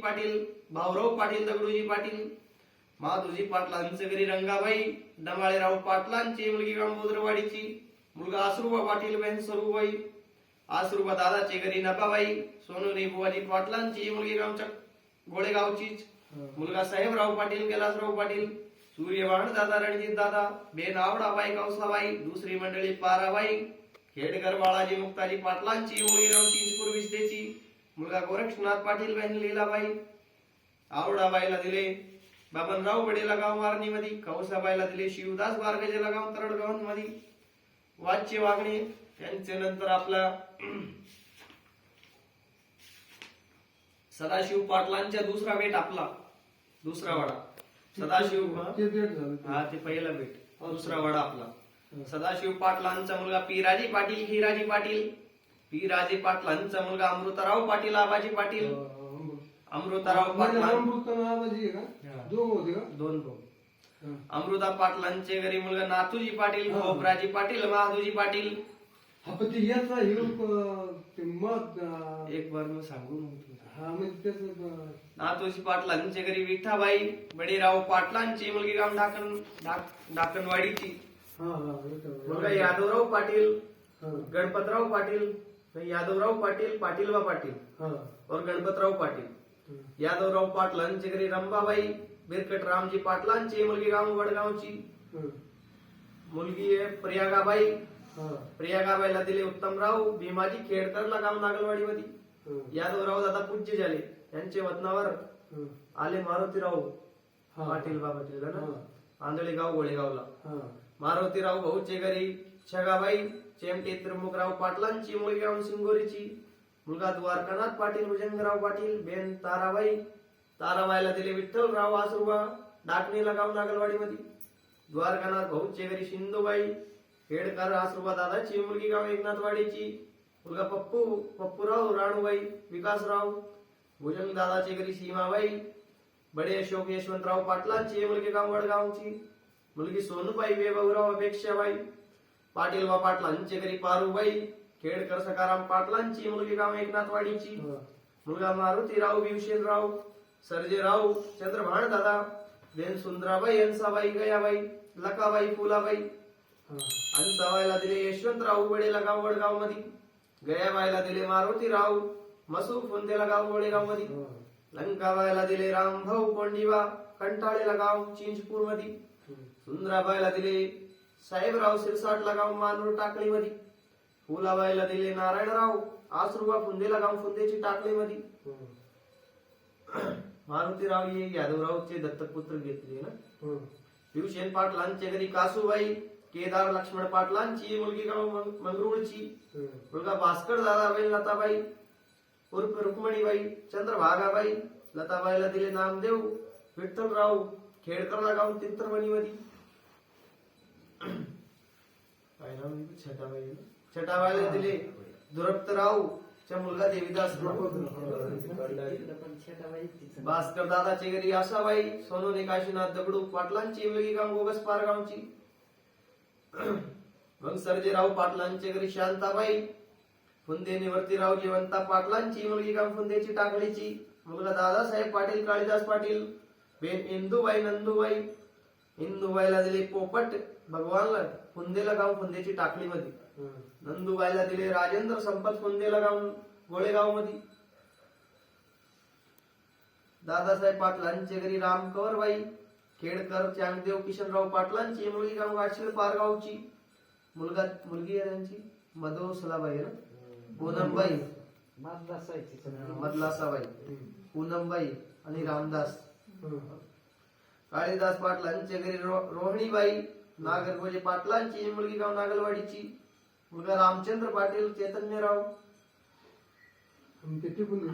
पाटील भाऊराव पाटील दगडूजी पाटील माधुजी पाटलांचे घरी रंगाबाई डमाळेराव पाटलांची मुलगी गांबोदरवाडीची मुलगा आसरुबा पाटील बहीण सरूबाई आसरुबा दादाचे घरी नपाबाई सोनुरी बुवाजी पाटलांची मुलगी गावच्या गोळेगावचीच मुलगा साहेबराव पाटील कैलासराव पाटील सूर्यवाहन दादा रणजित दादा बेन आवडाबाई कौसाबाई दुसरी मंडळी पाराबाई खेडकर बाळाजी मुक्ताजी पाटलांची मुलगी गाव चिंचपूर विस्तेची मुलगा गोरक्षनाथ पाटील बहीण लीलाबाई आवडाबाईला दिले बाबनराव बडेला गाव मारणीमध्ये कौसाबाईला दिले शिवदास बारगजेला गाव तरडगावमध्ये वाच्य वागणे यांचे नंतर आपला सदाशिव पाटलांचा दुसरा बेट आपला दुसरा वाडा. सदाशिव हा? हा ते पहिला बेट दुसरा वाडा आपला. सदाशिव पाटलांचा मुलगा पिराजी पाटील हिराजी पाटील. पिराजी पाटलांचा मुलगा अमृतराव पाटील आबाजी पाटील. अमृतराव पाटलां आवाजी आहे का? दोघ होते का? दोन भाऊ. हा. अमृता पाटलांचे घरी मुलगा नाथूजी पाटील हा. खोबराजी पाटील महादूजी पाटील. हा पण ते याचा हिरो प- ते मत अं, एक बार मी सांगू हा म्हणजे त्याचं ब- नाथूजी पाटलांचे घरी विठाबाई बडीराव पाटलांची मुलगी गाव हा हा बरोबर. मुलगा यादवराव पाटील हा. गणपतराव पाटील. यादवराव पाटील पाटीलबा पाटील हा और गणपतराव पाटील यादवराव पाटलांचे घरी रंभाबाई बिरकट रामजी पाटलांची मुलगी गाव वडगावची. मुलगी आहे प्रियागाबाई हा. प्रियागाबाईला दिले उत्तमराव भीमाजी खेडकरला गाव नागलवाडीमध्ये हा. यादवराव दादा पूज्य झाले यांचे वतनावर. आले मारुतीराव हा. पाटील बाबाचे हा. आंधळी गाव गोळेगावला हा. मारुतीराव भाऊचे घरी छगाबाई चेमटे त्रिमुखराव पाटलांची मुलगी सिंगोरीची मुलगा द्वारकानाथ पाटील भुजंगराव पाटील बेन ताराबाई. ताराबाईला दिले विठ्ठलराव आसरुबा डाकणीला गाव नागलवाडीमध्ये. द्वारकानाथ भाऊचे घरी शिंदोबाई खेडकर आसरुबा दादाची मुलगी गाव एकनाथवाडीची. मुलगा पप्पू पप्पूराव राणूबाई विकासराव. भुजंग दादाचे घरी सीमाबाई. बडे अशोक यशवंतराव पाटलांची मुलगी गाव वडगावची. मुलगी सोनूबाई वेबाऊराव अपेक्षाबाई. पाटील वा पाटलांचे घरी पारूबाई खेडकर सकाराम पाटलांची मुलगी गाव एकनाथवाडीची. मुलगा मारुतीराव भीमसेनराव सर्जेराव चंद्रभाण दादा बेन सुंदराबाई हंसाबाई गयाबाई लकाबाई फुलाबाई. हंसाबाईला दिले यशवंतराव उबडेला गाव वडगावमध्ये गयाबाईला दिले मारुतीराव मसू फुंदेला गाव वडेगावमध्ये. लंकाबाईला दिले रामभाऊ कोंडिवा कंटाळेला गाव चिंचपूरमध्ये सुंदराबाईला दिले साहेबराव सिरसाटला गाव मानूर टाकळी मध्ये फुलाबाईला दिले नारायणराव आसरुबा फुंदेला गाव फुंदेची टाकळी मध्ये हा. मारुतीराव हे यादवरावचे दत्तक पुत्र घेतले ना. शिवसेन पाटलांच्या घरी कासूबाई केदार लक्ष्मण पाटलांची मुलगी गाव मंग- मंगरुळची. मुलगा भास्कर दादाबाई लताबाई उर्फ रुक्मणीबाई चंद्रभागाबाई लताबाईला दिले नामदेव विठ्ठलराव खेडकरला गाव तिंत्रमणीमध्ये काय नाव आहे? छटाबाई. ना? छटाबाईला दिले. दुरप्तराव च्या मुलगा देवीदास भास्कर दादाचे घरी आशाबाई सोनोने काशीनाथ दगडू पाटलांची मुलगी गाव गोगस पारगावची. मग सर्जेराव पाटलांचे घरी शांताबाई. फुंदे निवर्तीराव जिवंता पाटलांची मुलगी काम फुंदेची टाकळीची. मुलगा दादासाहेब पाटील काळीदास पाटील. बेन इंदूबाई नंदूबाई. इंदुबाईला दिले पोपट भगवानला फुंदेला गाव फुंदेची टाकळीमध्ये हा. नंदुबाईला दिले राजेंद्र संपत फुंदेला गाव गोळेगावमध्ये दादासाहेब पाटलांचे घरी राम कवरबाई खेडकर चांगदेव किशनराव पाटलांची मुलगी गाव वाशील पारगावची. मुलगा मुलगी आहे त्यांची मधो सलाबाई ना? पूनमबाई. मदलासाबाई पूनमबाई आणि रामदास. काळीदास पाटलांच्या घरी रो- रोहिणीबाई नागरगोजे पाटलांची मुलगी गाव नागलवाडीची मुलगा रामचंद्र पाटील चैतन्यराव आणि टिपून